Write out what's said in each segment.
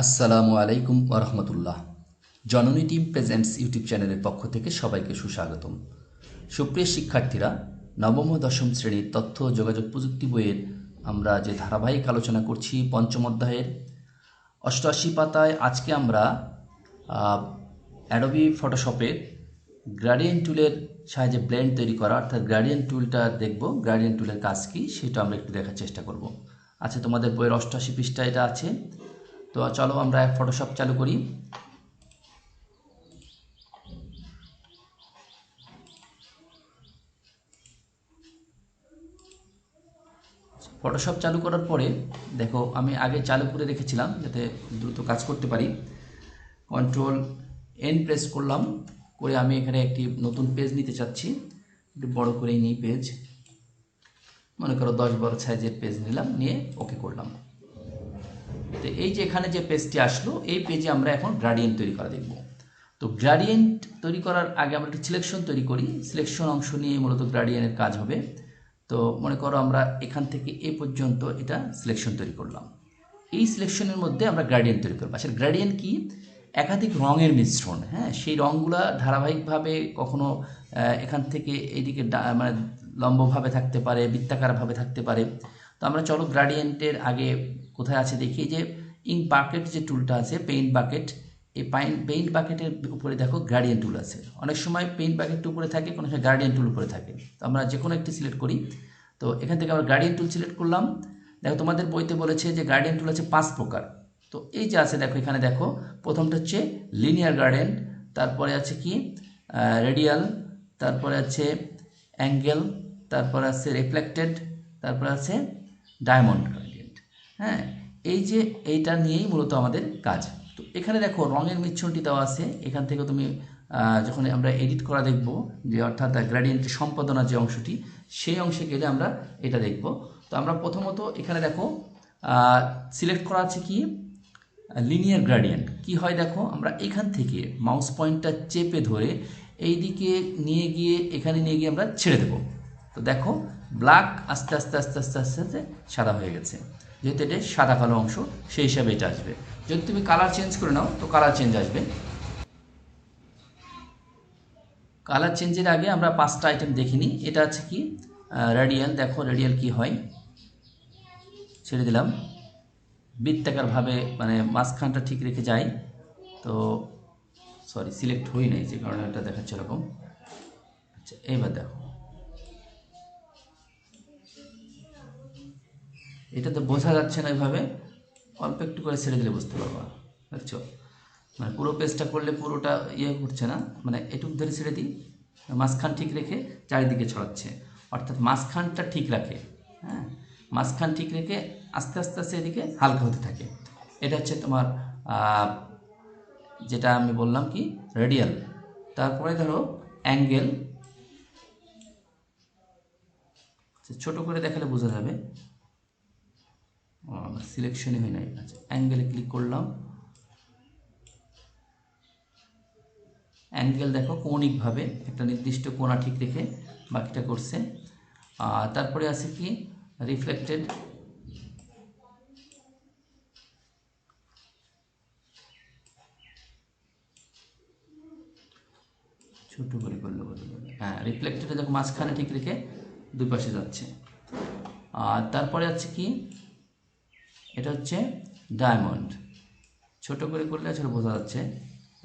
আসসালামু আলাইকুম ওরহমতুল্লাহ জননী টিম প্রেজেন্টস ইউটিউব চ্যানেলের পক্ষ থেকে সবাইকে সুস্বাগতম। সুপ্রিয় শিক্ষার্থীরা, নবম ও দশম শ্রেণির তথ্য ও যোগাযোগ প্রযুক্তি বইয়ের আমরা যে ধারাবাহিক আলোচনা করছি পঞ্চম অধ্যায়ের অষ্টআশি পাতায়, আজকে আমরা অ্যাডোবি ফটোশপের গ্রাডিয়েন্ট টুলের সাহায্যে ব্লেন্ড তৈরি করা, অর্থাৎ গ্রাডিয়েন্ট টুলটা দেখব গ্রাডিয়েন্ট টুলের কাজ কী, সেটা আমরা একটু দেখার চেষ্টা করব। আচ্ছা তোমাদের বইয়ের অষ্টআশি পৃষ্ঠা এটা আছে। তো চলো আমরা ফটোশপ চালু করি। ফটোশপ চালু করার পরে, দেখো, আমি আগে চালু করে রেখেছিলাম যাতে দ্রুত কাজ করতে পারি। কন্ট্রোল এন প্রেস করলাম, করে আমি এখানে একটি নতুন পেজ নিতে চাচ্ছি। একটু বড় করেই নিই পেজ মনে করো দশ বারো সাইজের পেজ নিলাম, নিয়ে ওকে করলাম। এই যে এখানে যে পেজটি আসলো, এই পেজে আমরা এখন গ্রাডিয়েন্ট তৈরি করা দেখব। তো গ্রাডিয়েন্ট তৈরি করার আগে আমরা একটু সিলেকশন তৈরি করি। সিলেকশন অংশ নিয়ে মূলত গ্রাডিয়েন্টের কাজ হবে। তো মনে করো আমরা এখান থেকে এ পর্যন্ত এটা সিলেকশন তৈরি করলাম। এই সিলেকশনের মধ্যে আমরা গ্রাডিয়েন্ট তৈরি করব। আসলে গ্রাডিয়েন্ট কি? একাধিক রঙের মিশ্রণ হ্যাঁ? সেই রঙগুলো ধারাবাহিকভাবে কখনো এখান থেকে এইদিকে মানে লম্বভাবে থাকতে পারে, বৃত্তাকারভাবে থাকতে পারে। তো আমরা চলো গ্রাডিয়েন্টের আগে কোথায় আছে দেখি। যে ইঙ্ক বাকেট যে টুলটা আছে পেইন্ট বাকেট এই পাইন পেইন্ট বাকেটের উপরে দেখো গার্ডিয়ান টুল আছে। অনেক সময় পেইন্ট বাকেট উপরে থাকে, কোনো সময় গার্ডিয়ান টুল উপরে থাকে। তো আমরা যে কোনো একটি সিলেক্ট করি। তো এখান থেকে আমরা গার্ডিয়ান টুল সিলেক্ট করলাম। দেখো তোমাদের বইতে বলেছে যে গার্ডিয়ান টুল আছে পাঁচ প্রকার। তো এই যে আছে দেখো, এখানে দেখো, প্রথমটা হচ্ছে লিনিয়ার গার্ডেন তারপরে আছে কি? রেডিয়াল তারপরে আছে অ্যাঙ্গেল তারপরে আছে রিফ্লেক্টেড তারপরে আছে ডায়মন্ড গ্রাডিয়েন্ট হ্যাঁ? এই যে এইটা নিয়েই মূলত আমাদের কাজ। তো এখানে দেখো, রঙের মিশ্রণটি দেওয়া আছে। এখান থেকে তুমি যখন আমরা এডিট করা দেখব, যে অর্থাৎ গ্রাডিয়েন্ট সম্পাদনা যে অংশটি, সেই অংশে গেলে আমরা এটা দেখব। তো আমরা প্রথমত এখানে দেখো সিলেক্ট করা আছে কি? লিনিয়ার গ্রাডিয়েন্ট কি হয় দেখো, আমরা এখান থেকে মাউস পয়েন্টটা চেপে ধরে এই দিকে নিয়ে গিয়ে, এখানে নিয়ে গিয়ে আমরা ছেড়ে দেবো। তো দেখো ব্ল্যাক আস্তে আস্তে আস্তে আস্তে আস্তে আস্তে, সাদা হয়ে গেছে। যেহেতু এটা সাদা কালো অংশ, সেই হিসাবে এটা আসবে। যদি তুমি কালার চেঞ্জ করে নাও, তো কালার চেঞ্জ আসবে। কালার চেঞ্জের আগে আমরা পাঁচটা আইটেম দেখিনি এটা আছে কি? রেডিয়াল দেখো রেডিয়াল কি হয়? ছেড়ে দিলাম। বৃত্তাকারভাবে মানে মাঝখানটা ঠিক রেখে যাই তো সরি সিলেক্ট হই নাই, যে কারণে এটা দেখাচ্ছে এরকম। আচ্ছা এইবার দেখো। এটা তো বোঝা যাচ্ছে না এভাবে। অল্প একটু করে ছেড়ে দিলে বুঝতে পারবা। বুঝছ মানে পুরো পেজটা করলে পুরোটা ইয়ে করছে না? মানে এটুক ধরে ছেড়ে দিই। মাঝখান ঠিক রেখে চারিদিকে ছড়াচ্ছে। অর্থাৎ মাঝখানটা ঠিক রাখে। হ্যাঁ? মাঝখান ঠিক রেখে আস্তে আস্তে আস্তে এদিকে হালকা হতে থাকে। এটা হচ্ছে তোমার যেটা আমি বললাম কি? রেডিয়াল। তারপরে ধরো, অ্যাঙ্গেল। ছোট করে দেখালে বোঝা যাবে। সিলেকশনই হয় নাই। আচ্ছা অ্যাঙ্গেলে ক্লিক করলাম। অ্যাঙ্গেল দেখো, কৌণিকভাবে একটা নির্দিষ্ট কোণা ঠিক রেখে বাকিটা করছে। আর তারপরে আছে কি? রিফ্লেক্টেড ছোট করে করলে বলতে হ্যাঁ। রিফ্লেক্টেডে দেখো মাঝখানে ঠিক রেখে দুই পাশে যাচ্ছে। আর তারপরে আছে কি? এটা হচ্ছে ডায়মন্ড ছোট করে করলে আসলে বোঝা যাচ্ছে,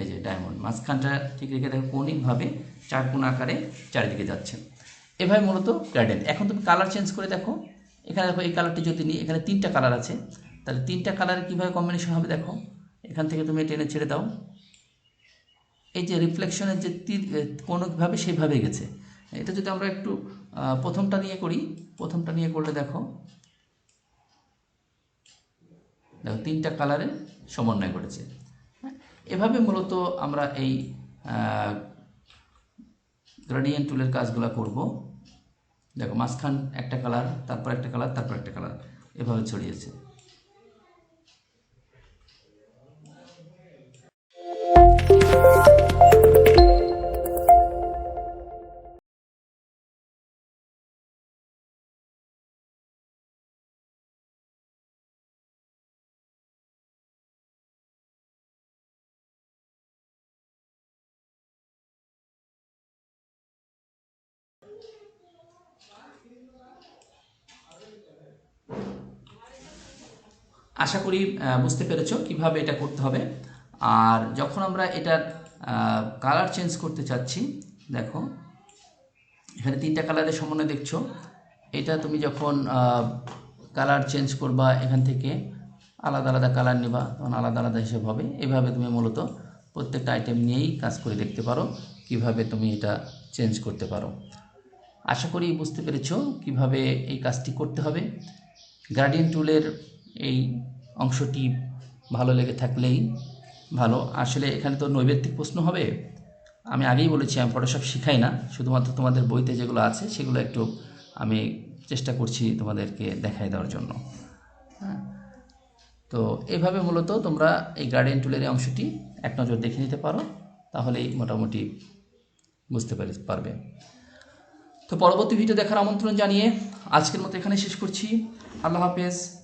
এই যে ডায়মন্ড মাঝখানটা ঠিক রেখে দেখো কৌণিকভাবে চার কোণ আকারে চারিদিকে যাচ্ছে। এভাবে মূলত গার্ডেন এখন তুমি কালার চেঞ্জ করে দেখো। এখানে দেখো এই কালারটি যদি নিই, এখানে তিনটা কালার আছে। তাহলে তিনটা কালার কীভাবে কম্বিনেশন হবে দেখো। এখান থেকে তুমি টেনে ছেড়ে দাও। এই যে রিফ্লেকশনের যে তীর কোনোভাবে সেইভাবে গেছে। এটা যদি আমরা একটু প্রথমটা নিয়ে করি, প্রথমটা নিয়ে করলে দেখো দেখো, তিনটা কালারে সমন্বয় করেছে এভাবে মূলত আমরা এই গ্রাডিয়েন্ট টুলের কাজগুলো করব। দেখো, মাঝখান একটা কালার, তারপর একটা কালার, তারপর একটা কালার, এভাবে ছড়িয়েছে। আশা করি বুঝতে পেরেছ কীভাবে এটা করতে হবে। আর যখন আমরা এটার কালার চেঞ্জ করতে চাচ্ছি, দেখো, এখানে তিনটা কালারের সমন্বয় দেখছ। এটা তুমি যখন কালার চেঞ্জ করবা এখান থেকে, আলাদা আলাদা কালার নেবা, তখন আলাদা আলাদা হিসেব হবে। এভাবে তুমি মূলত প্রত্যেকটা আইটেম নিয়েই কাজ করে দেখতে পারো কীভাবে তুমি এটা চেঞ্জ করতে পারো। আশা করি বুঝতে পেরেছ কীভাবে এই কাজটি করতে হবে। গার্ডিয়ান টুলের এই অংশটি ভালো লেগে থাকলেই ভালো। আসলে এখানে তো নৈবেদ্যিক প্রশ্ন হবে। আমি আগেই বলেছি, আমি ফটোশপ শিখাই না। শুধুমাত্র তোমাদের বইতে যেগুলো আছে, সেগুলো একটু আমি চেষ্টা করছি তোমাদেরকে দেখাই দেওয়ার জন্য। হ্যাঁ। তো এইভাবে মূলত তোমরা এই গার্ডিয়ান টুলের এই অংশটি এক নজর দেখে নিতে পারো, তাহলেই মোটামুটি বুঝতে পারি পারবে। তো পরবর্তী ভিডিও দেখার আমন্ত্রণ জানিয়ে আজকের মতো এখানে শেষ করছি। আল্লাহ হাফেজ।